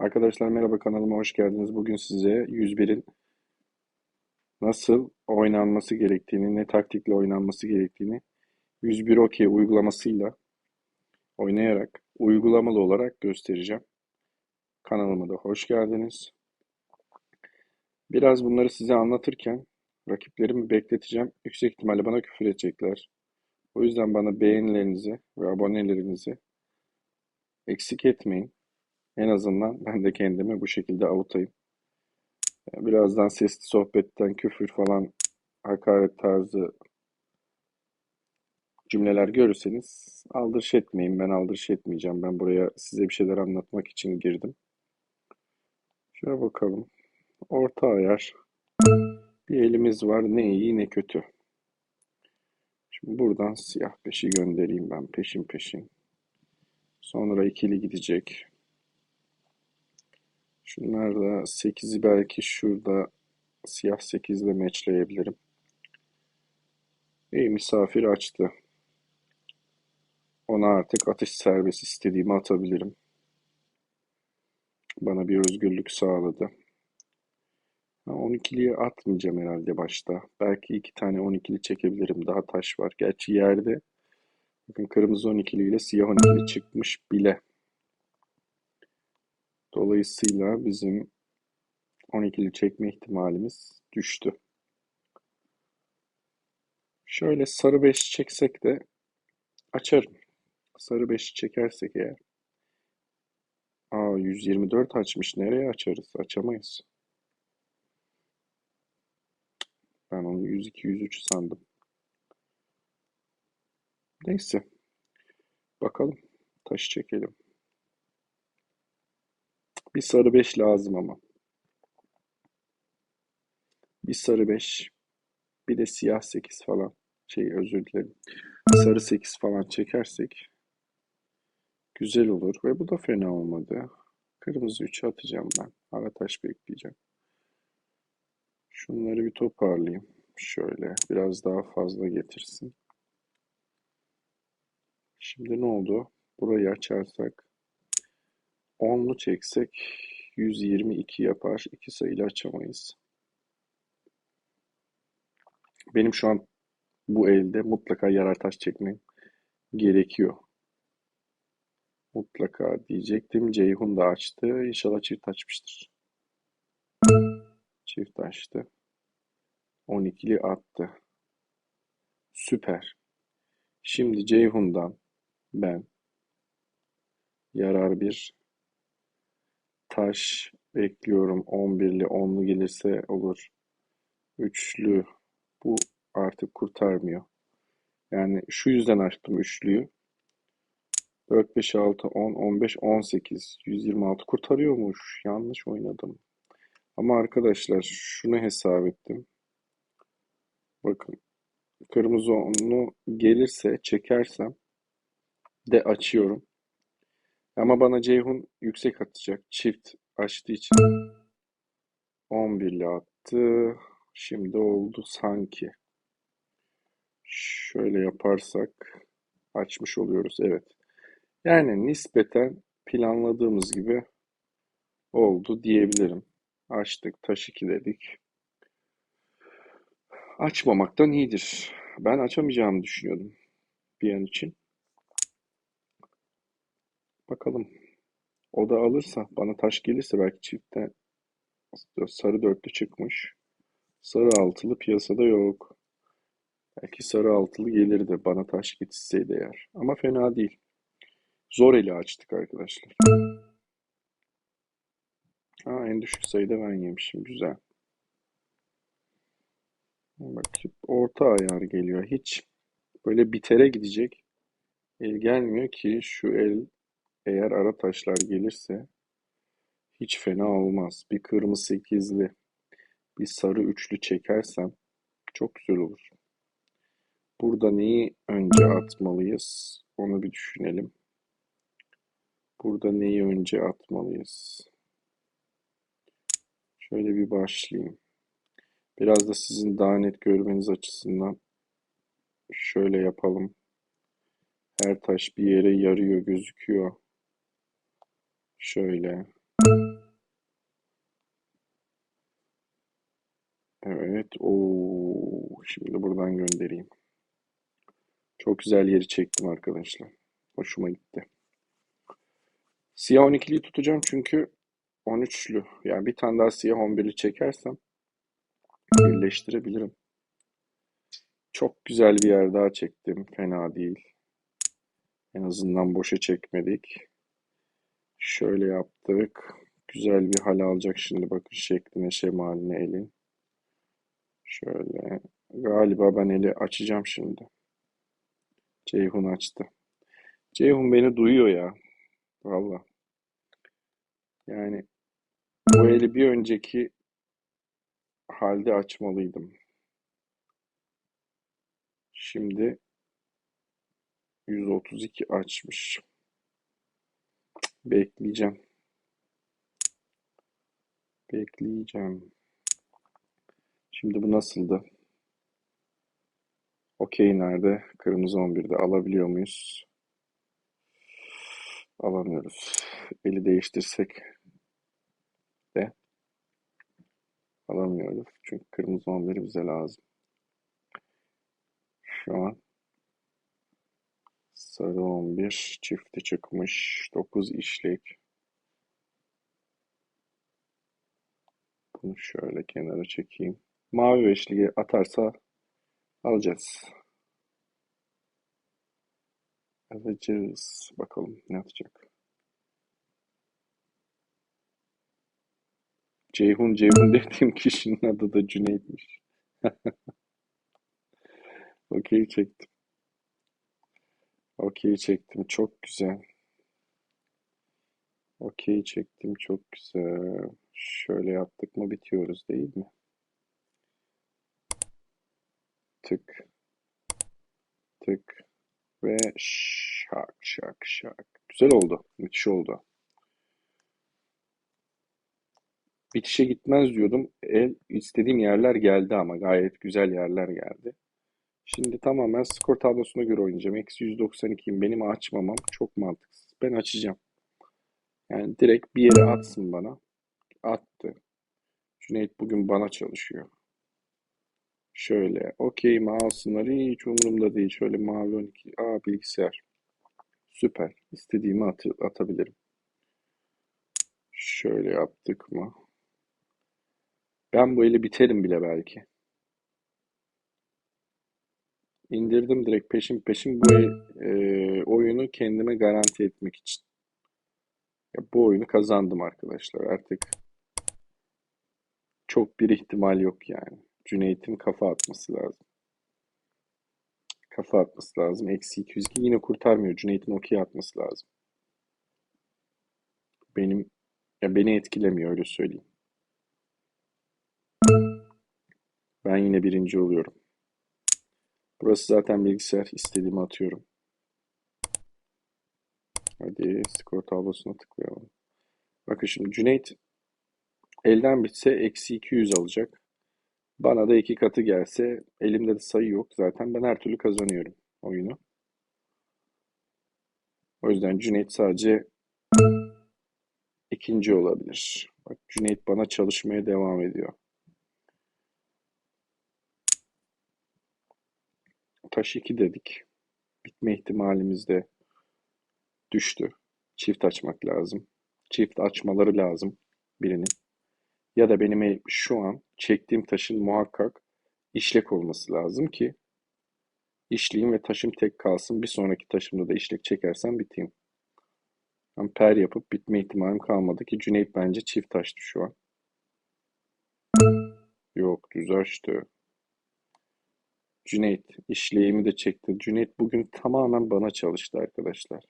Arkadaşlar merhaba kanalıma hoş geldiniz. Bugün size 101'in nasıl oynanması gerektiğini, ne taktikle oynanması gerektiğini 101 okey uygulamasıyla oynayarak uygulamalı olarak göstereceğim. Kanalıma da hoş geldiniz. Biraz bunları size anlatırken rakiplerimi bekleteceğim. Yüksek ihtimalle bana küfür edecekler. O yüzden bana beğenilerinizi ve abonelerinizi eksik etmeyin. En azından ben de kendimi bu şekilde avutayım. Birazdan sesli sohbetten küfür falan hakaret tarzı cümleler görürseniz aldırış etmeyin. Ben aldırış etmeyeceğim. Ben buraya size bir şeyler anlatmak için girdim. Şöyle bakalım. Orta ayar. Bir elimiz var. Ne iyi ne kötü. Şimdi buradan siyah peşi göndereyim ben peşin peşin. Sonra ikili gidecek. Şunlar da 8'i belki şurada siyah 8 ile matchleyebilirim. İyi misafir açtı. Ona artık atış serbest istediğimi atabilirim. Bana bir özgürlük sağladı. 12'liye atmayacağım herhalde başta. Belki iki tane 12'li çekebilirim. Daha taş var. Gerçi yerde bakın kırmızı 12'li ile siyah 12'li çıkmış bile. Dolayısıyla bizim 12'li çekme ihtimalimiz düştü. Şöyle sarı 5 çeksek de açarım. Sarı 5 çekersek eğer. Aa 124 açmış. Nereye açarız? Açamayız. Ben onu 102-103 sandım. Neyse. Bakalım. Taşı çekelim. Bir sarı 5 lazım ama. Bir sarı 5. Bir de siyah 8 falan. Şey özür dilerim. Sarı 8 falan çekersek güzel olur. Ve bu da fena olmadı. Kırmızı 3'ü atacağım ben. Ara taş bekleyeceğim. Şunları bir toparlayayım. Şöyle biraz daha fazla getirsin. Şimdi ne oldu? Burayı açarsak 10'lu çeksek 122 yapar. 2 sayıyla açamayız. Benim şu an bu elde mutlaka yarar taş çekmem gerekiyor. Mutlaka diyecektim. Ceyhun da açtı. İnşallah çift açmıştır. Çift açtı. 12'li attı. Süper. Şimdi Ceyhun'dan ben yarar bir taş bekliyorum. 11'li 10'lu gelirse olur. Üçlü bu artık kurtarmıyor. Yani şu yüzden açtım üçlüyü. 4, 5, 6, 10, 15, 18, 126 kurtarıyormuş. Yanlış oynadım. Ama arkadaşlar şunu hesap ettim. Bakın kırmızı onlu gelirse çekersem de açıyorum. Ama bana Ceyhun yüksek atacak. Çift açtığı için 11'li attı. Şimdi oldu sanki. Şöyle yaparsak açmış oluyoruz. Evet. Yani nispeten planladığımız gibi oldu diyebilirim. Açtık, taş 2 dedik. Açmamaktan iyidir. Ben açamayacağımı düşünüyordum bir an için. Bakalım. O da alırsa, bana taş gelirse belki çiftte sarı dörtlü çıkmış. Sarı altılı piyasada yok. Belki sarı altılı gelirdi bana taş getirseydi eğer. Ama fena değil. Zor eli açtık arkadaşlar. Ha, en düşük sayıda ben yemişim. Güzel. Bak orta ayar geliyor. Hiç böyle bitere gidecek el gelmiyor ki şu el eğer ara taşlar gelirse hiç fena olmaz. Bir kırmızı sekizli, bir sarı üçlü çekersem çok güzel olur. Burada neyi önce atmalıyız? Onu bir düşünelim. Burada neyi önce atmalıyız? Şöyle bir başlayayım. Biraz da sizin daha net görmeniz açısından şöyle yapalım. Her taş bir yere yarıyor, gözüküyor. Şöyle. Evet. o Şimdi buradan göndereyim. Çok güzel yeri çektim arkadaşlar. Hoşuma gitti. Siyah 12'liyi tutacağım çünkü 13'lü. Yani bir tane daha siyah 11'li çekersem birleştirebilirim. Çok güzel bir yer daha çektim. Fena değil. En azından boşa çekmedik. Şöyle yaptık. Güzel bir hal alacak şimdi bakın şekline şemaline elin. Şöyle. Galiba ben eli açacağım şimdi. Ceyhun açtı. Ceyhun beni duyuyor ya. Valla. Yani bu eli bir önceki halde açmalıydım. Şimdi 132 açmış. Bekleyeceğim. Bekleyeceğim. Şimdi bu nasıldı? Okey nerede? Kırmızı 11'de alabiliyor muyuz? Alamıyoruz. Eli değiştirsek de alamıyoruz. Çünkü kırmızı 11 bize lazım. Şu an sarı 11 çifti çıkmış. 9 işlek. Bunu şöyle kenara çekeyim. Mavi beşli atarsa alacağız. Alacağız. Bakalım ne atacak. Ceyhun Ceyhun dediğim kişinin adı da Cüneyt'miş. Okey çektim. Okey çektim. Çok güzel. Okey çektim. Çok güzel. Şöyle yaptık mı bitiyoruz değil mi? Tık. Tık. Ve şak şak şak. Güzel oldu. Müthiş oldu. Bitişe gitmez diyordum. El istediğim yerler geldi ama gayet güzel yerler geldi. Şimdi tamamen skor tablosuna göre oynayacağım. Eksi 192'yim. Benim açmamam çok mantıksız. Ben açacağım. Yani direkt bir yere atsın bana. Attı. Cüneyt bugün bana çalışıyor. Şöyle. Okey mouse'ları hiç umurumda değil. Şöyle mavi 12. Aa bilgisayar. Süper. İstediğimi at atabilirim. Şöyle yaptık mı? Ben bu eli biterim bile belki. İndirdim direkt peşin peşin bu e, oyunu kendime garanti etmek için. Ya bu oyunu kazandım arkadaşlar. Artık çok bir ihtimal yok yani. Cüneyt'in kafa atması lazım. Kafa atması lazım. Eksi 202 yine kurtarmıyor. Cüneyt'in okey atması lazım. Benim ya beni etkilemiyor öyle söyleyeyim. Ben yine birinci oluyorum. Burası zaten bilgisayar. İstediğimi atıyorum. Hadi skor tablosuna tıklayalım. Bakın şimdi Cüneyt elden bitse eksi 200 alacak. Bana da iki katı gelse elimde de sayı yok. Zaten ben her türlü kazanıyorum oyunu. O yüzden Cüneyt sadece ikinci olabilir. Bak Cüneyt bana çalışmaya devam ediyor. Taş 2 dedik. Bitme ihtimalimiz de düştü. Çift açmak lazım. Çift açmaları lazım birinin. Ya da benim şu an çektiğim taşın muhakkak işlek olması lazım ki işleyeyim ve taşım tek kalsın. Bir sonraki taşımda da işlek çekersem biteyim. Ben per yapıp bitme ihtimalim kalmadı ki Cüneyt bence çift taştı şu an. Yok düz açtı. Cüneyt işleyimi de çekti. Cüneyt bugün tamamen bana çalıştı arkadaşlar.